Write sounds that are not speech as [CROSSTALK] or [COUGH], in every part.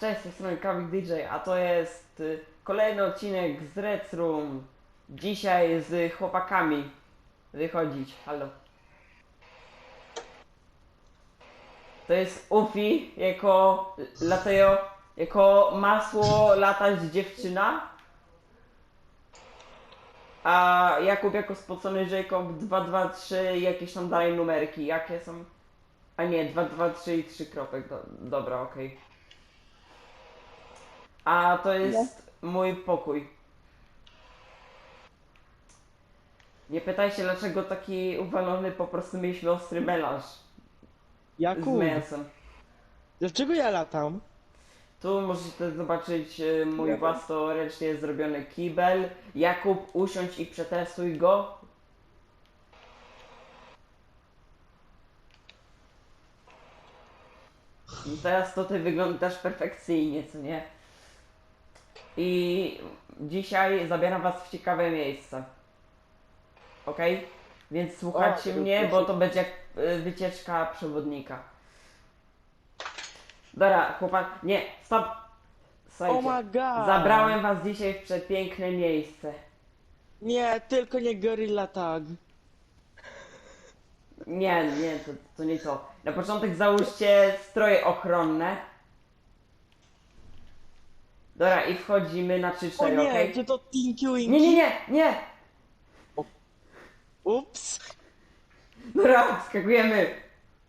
Cześć, z tej DJ, a to jest y, kolejny odcinek z Red Room. Dzisiaj z chłopakami wychodzić. Halo. To jest Ufi jako lateo, jako masło latać dziewczyna. A Jakub jako spocony Jacob 223 jakieś tam dalej numerki. Jakie są? A nie, 2, 2, 3 i 3 kropek. Do, dobra, okej. A to jest mój pokój. Nie pytajcie dlaczego taki uwalony, po prostu mieliśmy ostry melanż z Jakub, mięsem. dlaczego ja latam? Tu możecie zobaczyć e, mój własnoręcznie zrobiony kibel. Jakub, usiądź i przetestuj go. I teraz to ty wyglądasz perfekcyjnie, co nie? I dzisiaj zabieram was w ciekawe miejsce. Ok? Więc słuchajcie mnie, bo to będzie jak e, wycieczka przewodnika. Dobra, chłopak, nie, stop! Słuchajcie, Oh my god! zabrałem was dzisiaj w przepiękne miejsce. Nie, tylko nie Gorilla Tag. Nie, nie, to, to nie to. Na początek załóżcie stroje ochronne. Dobra, i wchodzimy na 3-4, O nie, okej? czy to Tinky Winky? Nie, nie, nie, nie! Ups. Dobra, skakujemy!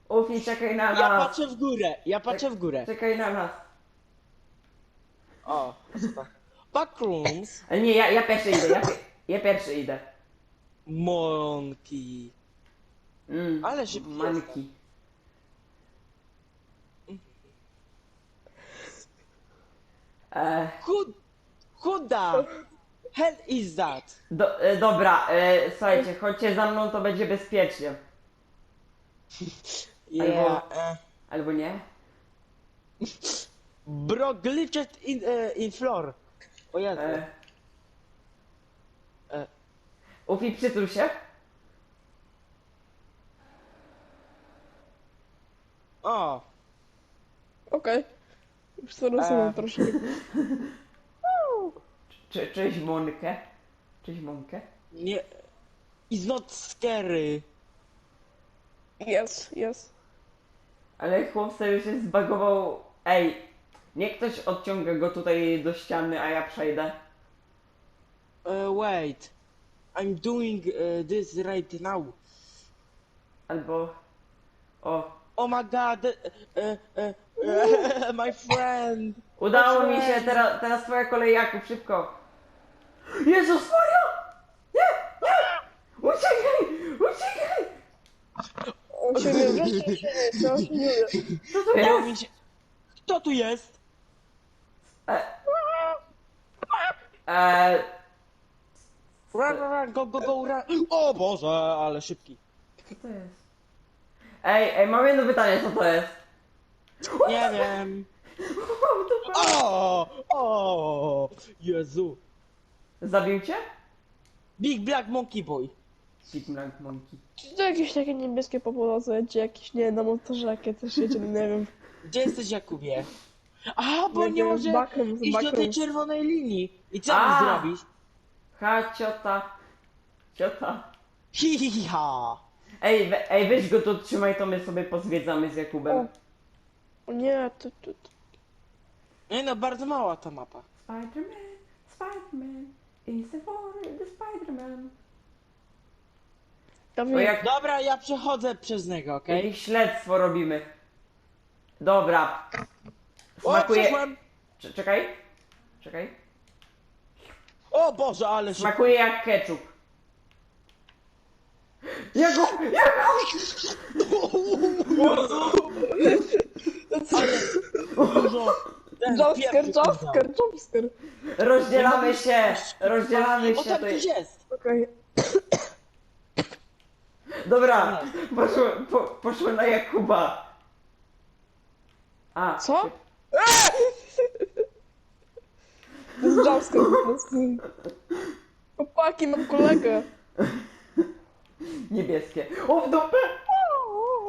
Ufi, czekaj na Ja nas! patrzę w górę, ja patrzę w górę. Czekaj na nas! O, to? Backrooms. Ale nie, ja, ja pierwszy idę, ja, pi- ja pierwszy idę. Monkey. Mm, Ale szybki Manki. E, Who, who the hell is that? do, e, dobra, e, słuchajcie, chodźcie za mną, to będzie bezpiecznie. [LAUGHS] Yeah. eh. Albo nie? Bro glitched in, uh, in floor. O Jezu. E, E. Ufi, przytul się. O, Okej. Już to rozumiem E. troszkę. Cze, cześć Monkę. Cześć Monkę. nie. It's not scary. Jest, jest. Ale chłop sobie się zbagował. Ej, niech ktoś odciąga go tutaj do ściany, a ja przejdę. Uh, wait. I'm doing uh, this right now. Albo... O, Oh my god, uh, uh, uh, my friend. udało mi się, teraz, teraz twoja kolej Jakub, szybko. Jezus Maria! Nie, nie! Uciekaj! Uciekaj! On się nie wreszcie się nie chce, on się nie wie. Co to Udało jest? mi się. Kto tu jest? E, e, Run, run, run, go, go, go, run. O Boże, ale szybki. co to jest? Ej, ej, mam jedno pytanie, co to jest? Nie wiem. [LAUGHS] O, o, Jezu. Zabił cię? Big Black Monkey Boy. Big Black Monkey. Czy to jakieś takie niebieskie populace, czy jakieś, nie, na motorze jakie też jedzie, nie wiem. Gdzie jesteś, Jakubie? A, bo Nie nie wiem, może bakrem, z iść do tej czerwonej linii. I co A! mi zrobić? Ha, ciota. Ciota. Hi, hi, hi, ha. Ej, we, ej, weź go tu trzymaj, to my sobie pozwiedzamy z Jakubem. O. Nie, to, to, to. Nie no, bardzo mała ta mapa. Spider-Man, Spider-Man, is the for the Spider-Man. O, jak Dobra, ja przechodzę przez niego, okej? jakieś śledztwo robimy. Dobra. O, Smakuje... przeszłem! Cze- Czekaj. Czekaj. O Boże, ale szybko. Smakuje jak ketchup. Jakub! Dużo. Ten Jumpscare, pierwszy jumpscare, jumpscare. Rozdzielamy się! Rozdzielamy O, się. tam To... ktoś jest. Okej. Dobra, poszło, po, poszło na Jakuba. A, Co? To jest jumpscare po prostu. Chłopaki, mam kolegę. Niebieskie. O, w dupę!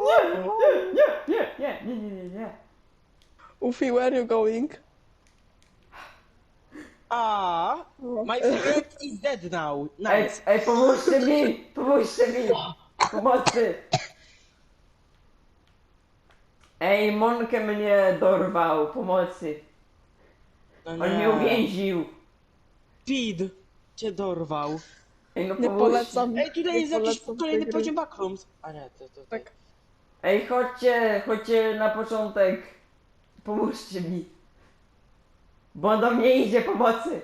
Nie, nie, nie, nie, nie, nie, nie, nie. Ufi, where you going? A, my [LAUGHS] friend is dead now. Ej, Nice. ej, pomóżcie mi! Pomóżcie mi! Pomocy! Ej, Monkę mnie dorwał, pomocy. No On nie. mnie uwięził. Speed cię dorwał. Ej, no Nie pomóżcie. polecam. Ej, tutaj nie jest jakiś polecam kolejny tej gry. poziom backrooms. A nie, to, to, to. Tak. Ej, chodźcie, chodźcie na początek. Pomóżcie mi. Bo on do mnie idzie pomocy.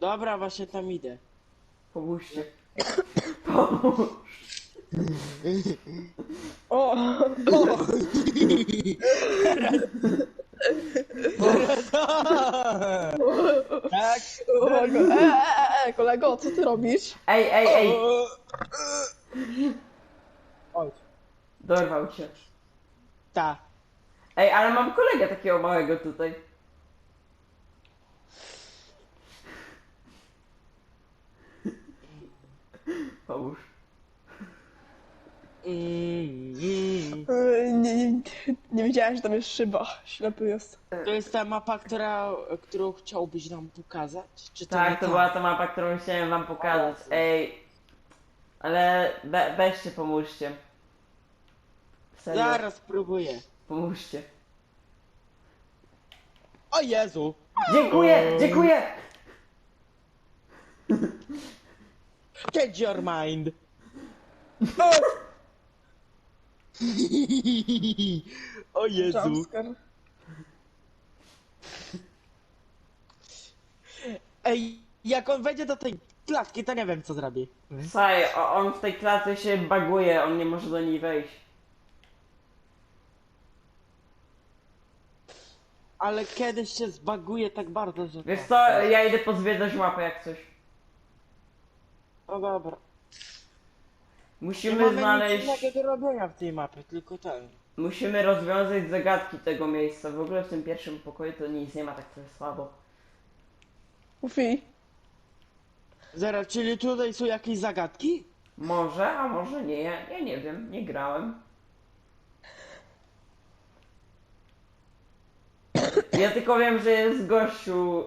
Dobra, właśnie tam idę. Pomóżcie. Pomóż. O! [LAUGHS] [LAUGHS] tak. Kolego, e, e, e, kolego, co ty robisz? Ej, ej, ej. Chodź. Dorwał cię. Ta. Ej, ale mam kolegę takiego małego tutaj. Pomóż. Mm, mm. E, Nie, nie, nie wiedziałem, że tam jest szyba. Ślepy jest. To jest ta mapa, która, którą chciałbyś nam pokazać? Czy to nie Tak, to ta? była ta mapa, którą chciałem wam pokazać. Ej. Ale we, weźcie, pomóżcie. Serio, Zaraz spróbuję. pomóżcie. O Jezu! Dziękuję, dziękuję! Change your mind! o [LAUGHS] [LAUGHS] Jezu! Jumpscare. Ej, jak on wejdzie do tej klatki, to nie wiem co zrobi. Słuchaj, o- on w tej klatce się baguje, on nie może do niej wejść. Ale kiedyś się zbaguje tak bardzo, że... Wiesz co, ja idę pozwiedzać mapę jak coś. No dobra. Nie Musimy mamy znaleźć... nic innego do robienia w tej mapie, tylko ten. Musimy rozwiązać zagadki tego miejsca. W ogóle w tym pierwszym pokoju to nic nie ma, tak to jest słabo. Ufi. Zaraz, czyli tutaj są jakieś zagadki? Może, a może nie, ja, ja nie wiem, nie grałem. Ja tylko wiem, że jest gościu,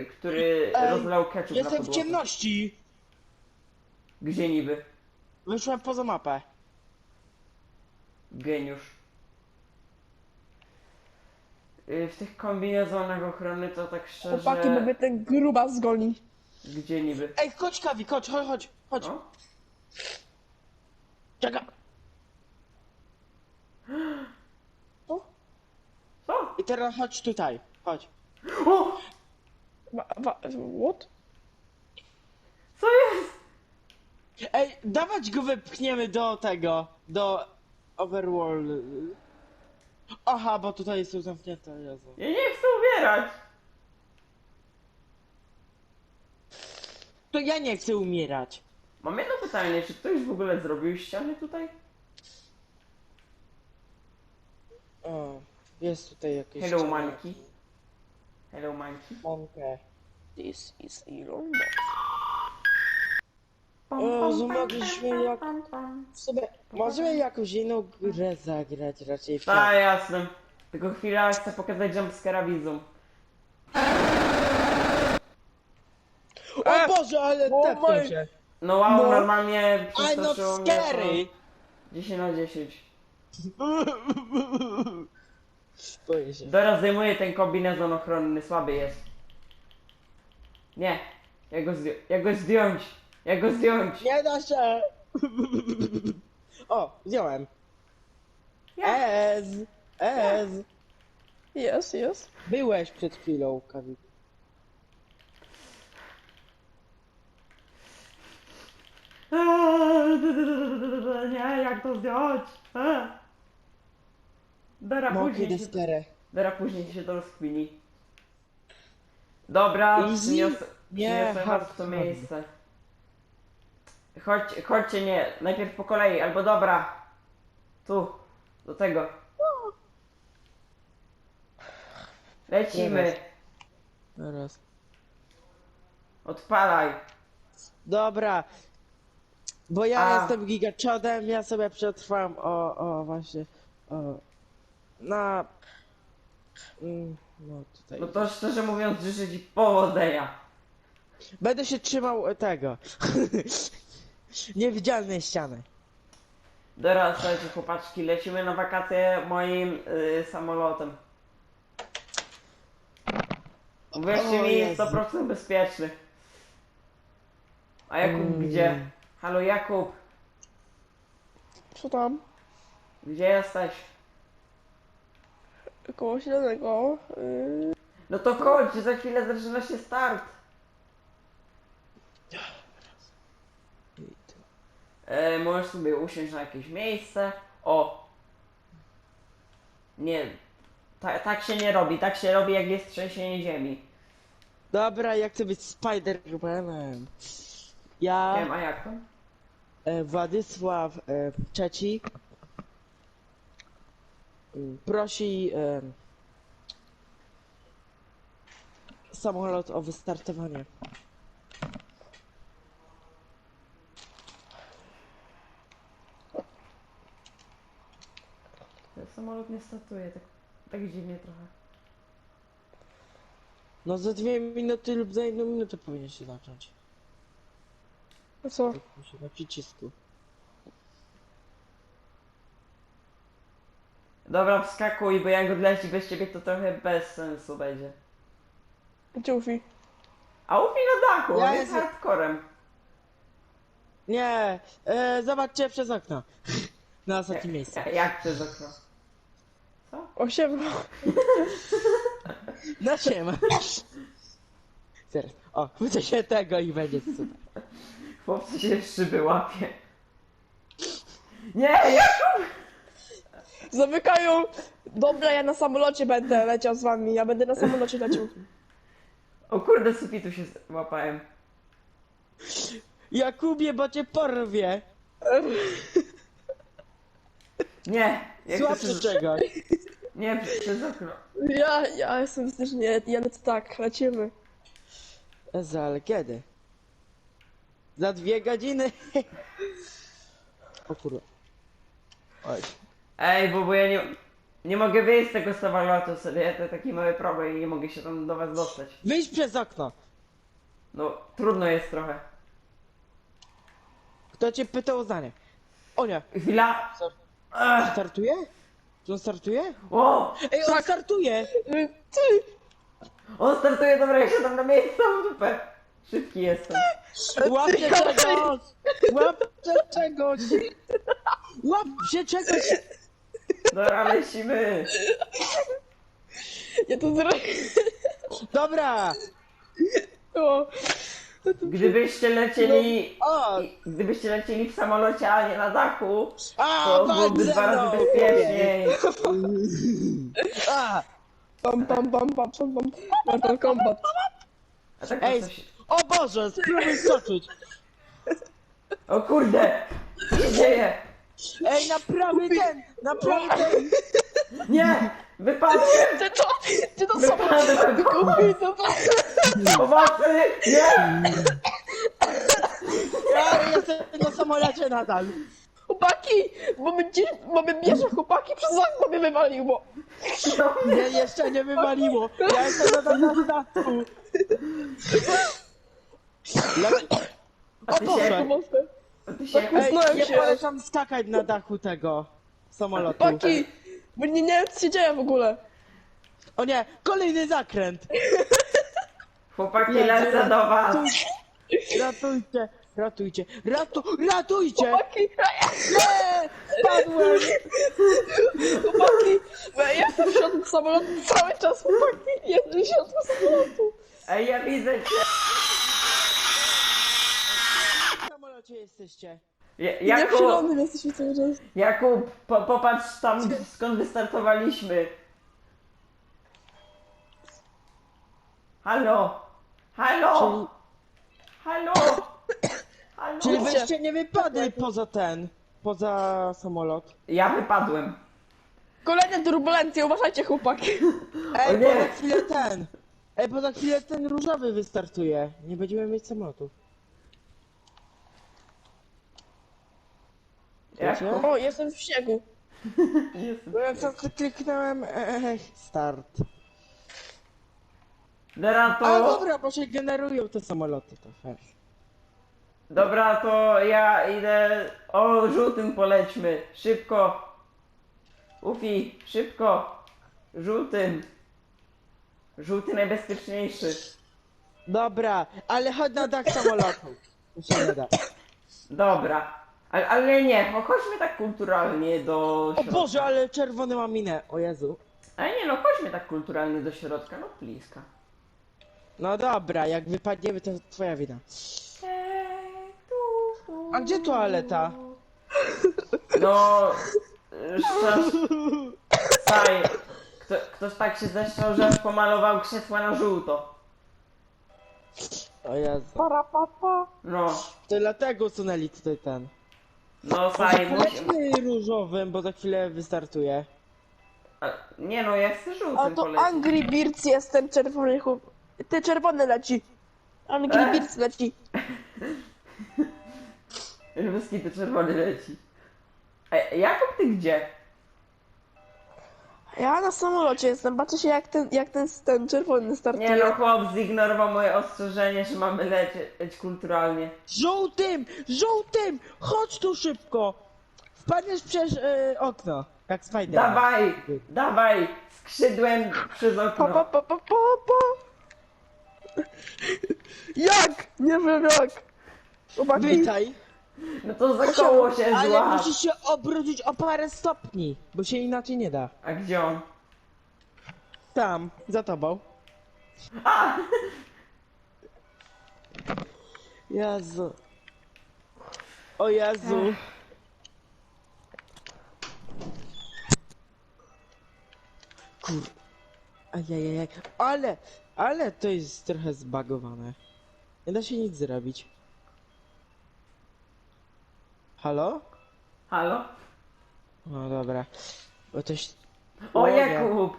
y, który Ej, rozlał ketchup na Jestem w ciemności! Gdzie niby? Wyszłem poza mapę. Geniusz. Y, W tych kombinezonach ochrony to tak szczerze... Chłopaki, bo mnie ten gruba zgoni. Gdzie niby? Ej, chodź Kawi, chodź, chodź, chodź, chodź. O? Czekaj. Co? I teraz chodź tutaj, chodź. O! What? Co jest? Ej, dawać go wypchniemy do tego, do Overworld. Aha, bo tutaj są zamknięte, Jezu. Ja nie chcę umierać. To ja nie chcę umierać. Mam jedno pytanie, czy ktoś w ogóle zrobił ściany tutaj? O, jest tutaj jakieś... Hello, ściany. Manki. Hello, Manki. Mankę. This is Elon Musk. O, że mogliśmy jak... sobie... Możemy jakąś inną grę zagrać raczej w Tak, jasne. Tylko chwila, chcę pokazać jumpscare'a widzom. O Boże, ale tepnął my- się. No wow, No. normalnie I'm not przestraszyło mnie scary! to 10 na 10. Boję się. Teraz zdejmuję ten kombinezon ochronny, słaby jest. Nie, jak go, zdję- jak go zdjąć, jak go zdjąć. Nie da się! O, wziąłem. Ez! Ez! Jest, jest. Byłeś przed chwilą, Kawi. Eee, Nie, jak to zdjąć? Eee. Dara Moki później, się. Dara później się to rozkmini. Dobra, Easy? przyniosę, Nie, przyniosę was hard w to hard. miejsce. Chodź, chodźcie, nie, najpierw po kolei, albo dobra. Tu, do tego. Lecimy, Teraz. Odpalaj. Dobra. Bo ja A. jestem gigaczodem, ja sobie przetrwam o, o właśnie, o, na Mm, No tutaj. No to szczerze mówiąc życzę ci powodzenia. Będę się trzymał tego. [LAUGHS] Niewidzialnej ściany. Dobra, słuchajcie chłopaczki, lecimy na wakacje moim y, samolotem. Uwierzcie O mi, Jezu. 100% bezpieczny. A Jakub Mm. gdzie? Halo Jakub, Co tam? gdzie jesteś? Koło zielonego. Yy... No to chodź, za chwilę zaczyna się start. E, możesz sobie usiąść na jakieś miejsce. O! Nie, ta, tak się nie robi, tak się robi jak jest trzęsienie ziemi. Dobra, ja chcę być Spider-Manem. Ja, Wiem, a jak to? e, Władysław e, III prosi e, samolot o wystartowanie. Ten samolot nie startuje, tak, tak dziwnie trochę. No za dwie minuty lub za jedną minutę powinien się zacząć. A co? Tak się na przycisku. Dobra, wskakuj, bo jak odleci bez ciebie to trochę bez sensu będzie. Gdzie Ufi? A ufi na dachu, Ja on jest jestem- hardcorem. Nie, e, zobaczcie przez okno. [LAUGHS] Na ostatnim miejscu. Ja- Jak przez okno? Osiem. [LAUGHS] Na siema. Zaraz. O, chwycę się tego i będzie super. Chłopcy się szyby łapie. Nie, Jakub! Zamykają! Dobra, ja na samolocie będę leciał z wami. Ja będę na samolocie leciał. O kurde, sufitu się łapałem. Jakubie, bo cię porwie. Nie, jak to czegoś. Nie, przez okno. Ja, ja jestem też nie, ja lecę tak, lecimy. Za ale kiedy? Za dwie godziny. [LAUGHS] O kurwa. Oj. Ej, bo, bo ja nie, nie mogę wyjść z tego samolotu sobie, to taki mały problem i nie mogę się tam do was dostać. Wyjdź przez okno. No, trudno jest trochę. Kto cię pytał o zdanie? O nie. Chwila. Ech. Startuje? Czy on startuje? O! Ej, on startuje! Ty! On startuje, dobra, ja siadam na miejsce, w dupę. Szybki jestem. Łapcie czegoś! Łapcie czegoś! Łapcie czegoś! Dobra, lecimy. Ja to zrobię. Dobra! O, Gdybyście lecieli... O! Gdybyście lecieli w samolocie, a nie na dachu, A, to byłoby dwa razy mną! bezpieczniej. A! pam, pam, pam, pam, pam, pam. Mortal Kombat. A tak Ej, coś... o Boże, spróbuj skoczyć! O kurde! Co się dzieje? Ej, na prawy ten! Na prawy ten! Nie! Wypadłem! Ty ty to. Wypadłem! Ufi, to. Pomocy! Nie! Ja jestem na samolocie nadal! Chłopaki, bo my gdzieś, bo my bierze chłopaki przez okno mnie wywaliło. Nie, jeszcze nie wywaliło! Ja jestem nadal na dachu! Le- A ty O Boże. się... Ty się... Ej, nie się. polecam skakać na dachu tego samolotu. Chłopaki, bo nie, nie wiem co się dzieje w ogóle. O nie, kolejny zakręt! Chłopaki, Nie, lecę do was! Ratujcie, ratujcie, ratu, ratujcie! Chłopaki, Nie! Spadłem! chłopaki, bo ja jestem w środku samolotu cały czas, chłopaki, jestem w środku samolotu. Ej, ja widzę cię! W samolocie jesteście. Ja- Nie w Jakub! zielonym jesteśmy cały czas. Jakub, po, popatrz tam skąd wystartowaliśmy. Halo! Halo! Halo! Halo! Czyli wyście nie wypadli poza ten, poza samolot. Ja wypadłem. Kolejne turbulencje, uważajcie chłopaki. [LAUGHS] Ej, O nie. bo za chwilę ten. Ej, bo za chwilę ten różowy wystartuje. Nie będziemy mieć samolotu. Jakub, O, jestem w śniegu. Jestem. [LAUGHS] Bo ja co kliknąłem... Ech, start. Dobra, A to... dobra, bo się generują te samoloty, to fajnie. Dobra, to ja idę... O, żółtym polećmy. Szybko. Ufi, szybko. Żółtym. Żółty najbezpieczniejszy. Dobra, ale chodź na dach samolotu. To się nie da. Dobra. Ale, ale nie, no chodźmy tak kulturalnie do O środka. Boże, ale czerwony ma minę. O Jezu. Ale nie no, chodźmy tak kulturalnie do środka, no bliska. No dobra, jak wypadniemy, to twoja wina. A gdzie toaleta? No... Szczerze... Saj, kto, ktoś tak się zeszczał, że pomalował krzesła na żółto. O Jezu. Para papa. No, To dlatego usunęli tutaj ten. no Saj, musimy... Polećmy różowym, bo za chwilę wystartuje. A, Nie no, ja chcę A żółtym to polecieć. Angry Birds jest ten czerwony chłop. Ty czerwony leci. Angry E? Birds leci. [LAUGHS] Wyski to czerwony leci. Ej, Jakub, ty gdzie? Ja na samolocie jestem, patrzę się jak ten, jak ten, ten czerwony startuje. Nie no, chłop zignorował moje ostrzeżenie, że mamy lecieć kulturalnie. Żółtym! Żółtym! Chodź tu szybko! Wpadniesz przez y, okno. Jak Spider. Dawaj, dawaj, skrzydłem przez okno. pa, pa, pa, pa. Jak? Nie wiem jak. Chłopaki, Witaj. No to za koło się Ale złap. musisz się obrócić o parę stopni, bo się inaczej nie da. A gdzie on? Tam, za tobą. A! Jezu. O Jezu. Kur... Ajajajaj. Ale, ale to jest trochę zbagowane. Nie da się nic zrobić. Halo? Halo? No dobra. Bo też... O. Jakub!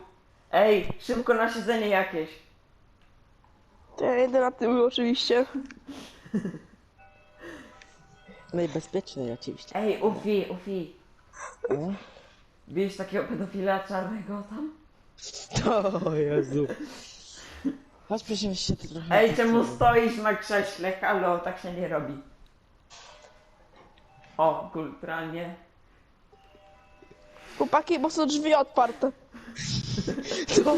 Ej, szybko na siedzenie jakieś. to ja jedę na tył oczywiście. Najbezpieczniej oczywiście. Ej, Ufi, Ufi. No. Widzisz takiego pedofila czarnego tam? [LAUGHS] O Jezu. Chodź proszę się trochę... Ej, czemu stoisz na krześle? Halo, tak się nie robi. O, kulturalnie. Chłopaki, bo są drzwi otwarte. Co?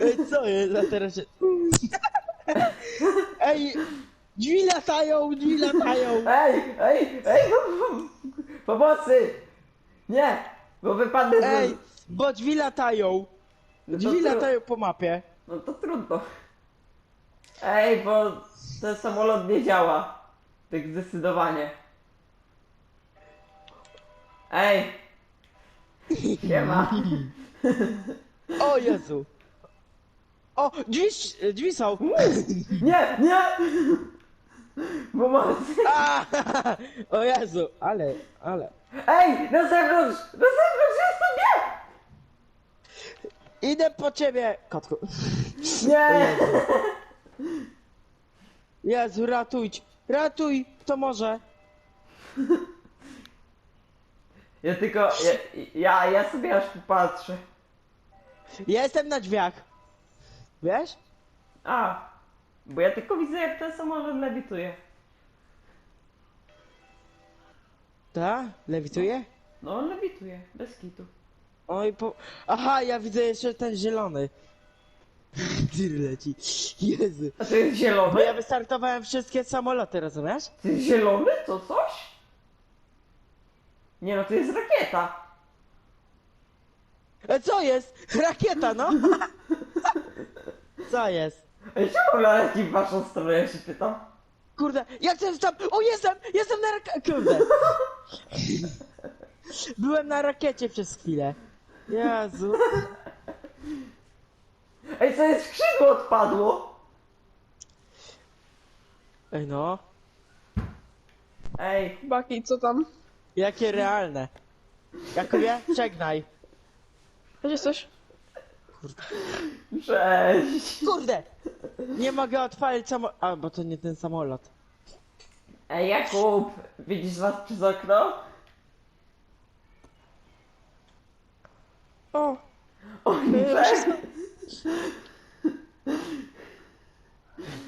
Ej, co jest? A teraz się... Ej! Drzwi latają, drzwi latają! Ej, ej, ej, pomocy! Nie, bo wypadnę z... Ej! Bo drzwi latają! No to Drzwi tru- latają po mapie. No to trudno. Ej, bo ten samolot nie działa. Tak zdecydowanie. Ej! Siema. O Jezu! O! Drzwi, drzwi są! Nie, nie! Pomocy! A! O Jezu! Ale, ale... Ej, na zewnątrz! Na zewnątrz! Idę po ciebie! Kotku. Nie! Jezu, ratujcie! Ratuj! Kto może? Ja tylko, ja, ja, ja sobie aż popatrzę. Ja jestem na drzwiach. Wiesz? A, bo ja tylko widzę jak ten samolot lewituje. Ta? Lewituje? No on lewituje, bez kitu. Oj, po... Aha, ja widzę jeszcze ten zielony. [LAUGHS] Tir leci. Jezu. A to jest zielony? Bo ja wystartowałem wszystkie samoloty, rozumiesz? To jest zielony? To coś? Nie no, to jest rakieta. E, co jest? Rakieta, no? Co jest? Ej, czemu leci w waszą stronę, ja się pytam? Kurde, jak to jest tam? O, jestem! Jestem na rakiecie! Kurde. [LAUGHS] Byłem na rakiecie przez chwilę. Jezu. Ej, co jest skrzydło odpadło? Ej, no. Ej, Chłopaki, co tam? Jakie realne. Jakubie, żegnaj. Wiecie coś? cześć. Kurde! Nie mogę odpalić samo... A, bo to nie ten samolot. Ej, Jakub, widzisz nas przez okno? O, O nie!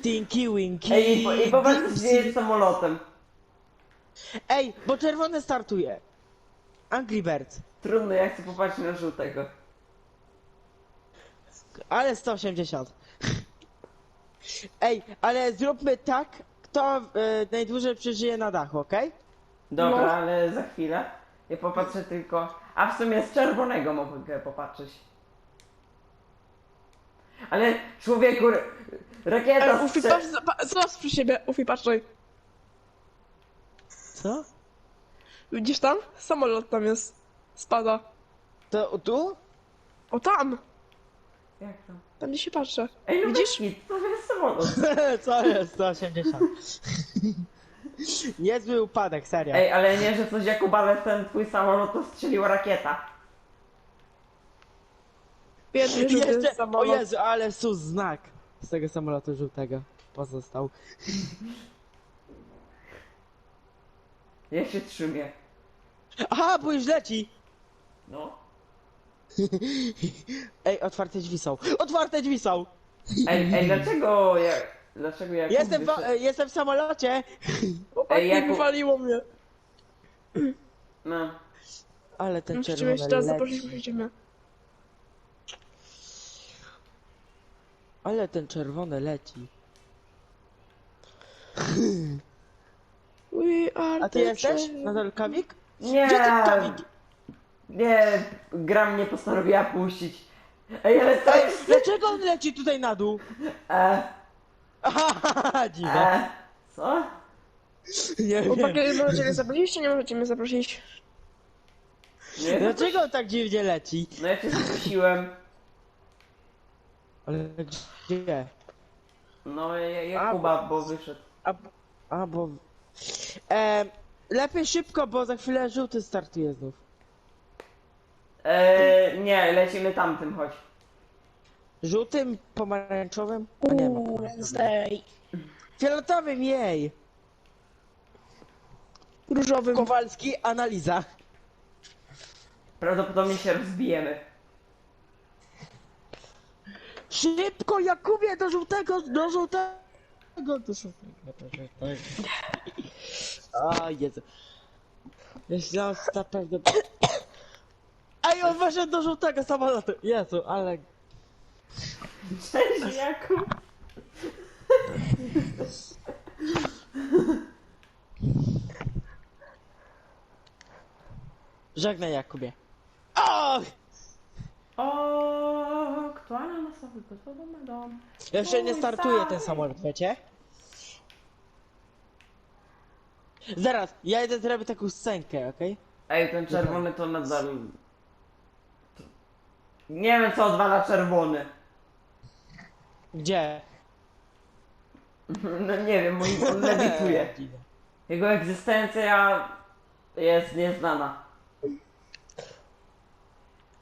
Tinky Winky. Ej, i po- i popatrz co się Dixie. dzieje z samolotem. Ej, bo czerwony startuje. Angry Birds. Trudno, ja chcę popatrzeć na żółtego. Ale 180. Ej, ale zróbmy tak, kto e, najdłużej przeżyje na dachu, okej? Dobra, No. ale za chwilę. Ja popatrzę tylko. A w sumie z czerwonego mogę popatrzeć. Ale człowieku, r- rakieta Ufi, strze- patrz, pa- zobacz przy siebie, Ufi, patrzaj. Co? Widzisz tam? Samolot tam jest. Spada. To tu? O, tam! Jak tam? Tam gdzie się patrzę. Ej, no Widzisz? Widzisz? to jest samolot. [LAUGHS] Co jest 180? [LAUGHS] Niezły upadek, serio. Ej, ale nie, że coś Jakub, ale ten twój samolot to strzeliła rakieta. Żółty Jeszcze, o samolot. Jezu, ale sus znak z tego samolotu żółtego pozostał. [LAUGHS] Ja się trzymie. Aha, bo już leci! No. [LAUGHS] Ej, otwarte drzwi są. Otwarte drzwi są! Ej, ej, dlaczego ja... Dlaczego Jakub Jestem, wa- wyszedł- e, jestem w samolocie! Chłopaki, Ej, Jakub- wywaliło mnie. No. Ale ten Musimy czerwony leci. musimy. Ale ten czerwony leci. We are A ty the jesteś? champions. Nadal kawik? Nie. Gdzie ty kawik? Nie, gra mnie postanowiła puścić. Ej, ale to Ej, jest... dlaczego on leci tutaj na dół? E, [LAUGHS] dziwne. e, co? Nie wiem. Chłopaki, możecie mnie zaprosić, czy nie możecie mnie zaprosić? Nie, no, Dlaczego on tak dziwnie leci? no ja cię zgłosiłem. Ale gdzie? No, ja, Jakuba, bo wyszedł. A, a bo... E, lepiej szybko, bo za chwilę żółty startuje znów. E, nie, lecimy tamtym, chodź. Żółtym, pomarańczowym? Nie ma. Uuu, Wednesday. Fioletowym, jej! Różowym. Kowalski, analiza. Prawdopodobnie się rozbijemy. Szybko, Jakubie, do żółtego, do żółtego, do żółtego, do żółtego. O Jezu. Jeśli on na pewno... Ej, on weszedł do żółtego samolotu. Jezu, ale... Cześć, Jakub. Żegnaj, Jakubie. O! O, aktualna masowy gotowy na dom. Jeszcze nie Oj, startuje ten samolot, wiecie? Zaraz, ja idę zrobić taką scenkę, okej? Ej, ten czerwony to nadal... Nie wiem, co odwala czerwony. Gdzie? No nie wiem, mój on lewituje. Jego egzystencja jest nieznana.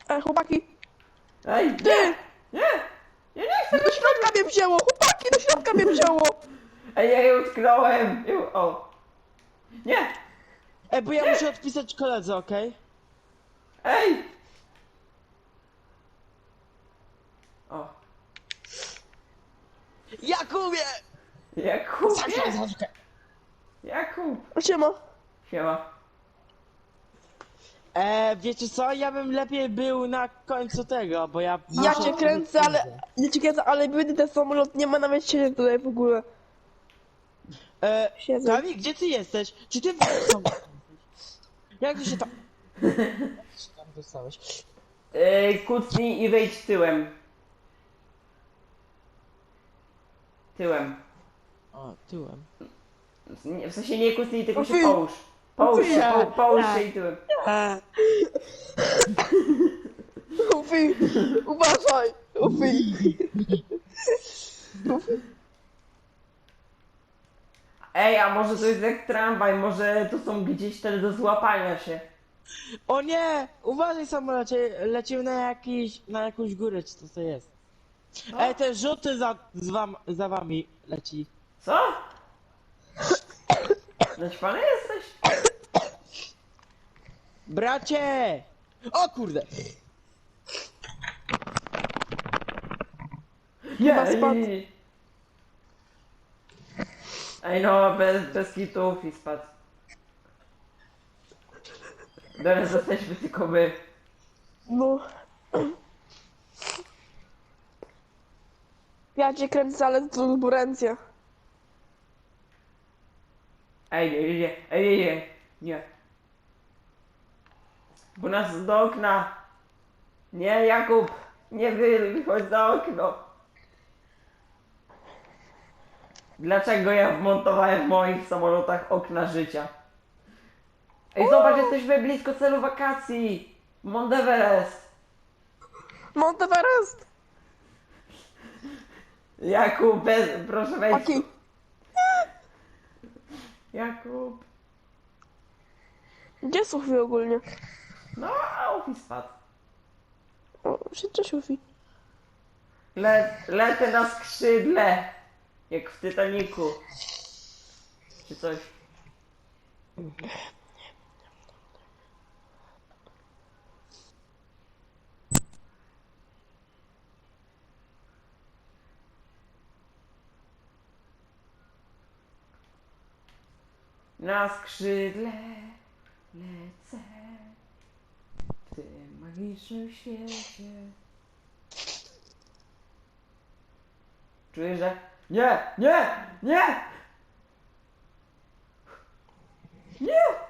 Ej, chłopaki, Ej, nie! Nie! Ja nie chcę! do środka mnie wzięło! Chłopaki, do środka mnie wzięło! Ej, ja je utknąłem! Ju- O! Nie! Ej, bo ja muszę odpisać koledze, okej? Ej! O! Jakubie! Jakub! Zaczekaj. O, Jakub! siema. Siema. E, wiecie co? Ja bym lepiej był na końcu tego, bo ja... Ja cię kręcę, ale... Ja cię kręcę, ale biedny ten samolot nie ma nawet siebie tutaj w ogóle. E, Siedzę. Kawi, gdzie ty jesteś? Czy ty... [CLEARS THROAT] Jak ty się tam... Jak się tam dostałeś? Ej, kucnij i wejdź tyłem. Tyłem. O, tyłem. Nie, w sensie nie kucnij, tylko się połóż. Połóż się, po, połóż się i tyłem. Ufi, uważaj! Ufi. Ej, a może to jest jak tramwaj, może to są gdzieś te do złapania się. O nie! Uważaj samolocie, lecimy na jakiś, na jakąś górę, czy to co jest. Co? Ej, te rzuty za, z wam, za wami leci. Co? Naćpany jesteś? Bracie! O kurde! Chyba spadł. Ej no, bez, bez hitów i spadł. Teraz jesteśmy tylko my. No. Ja cię kręcę, ale to turbulencja. Ej, nie, nie, nie, ej, nie, nie. Bo nas do okna. Nie, Jakub, nie wy, wychodź za okno. Dlaczego ja wmontowałem w moich samolotach okna życia? Ej, zobacz, jesteśmy blisko celu wakacji. Mount Everest. Monteverest! Jakub, bez, proszę wejść. Jakub. gdzie Sophie ogólnie? No, a spadł. O, Cześć Sophie. Le, lecę na skrzydle. Jak w Titaniku. Czy coś. Na skrzydle lecę w tym magicznym świecie. Czuję, że... Nie! Nie! Nie! Nie!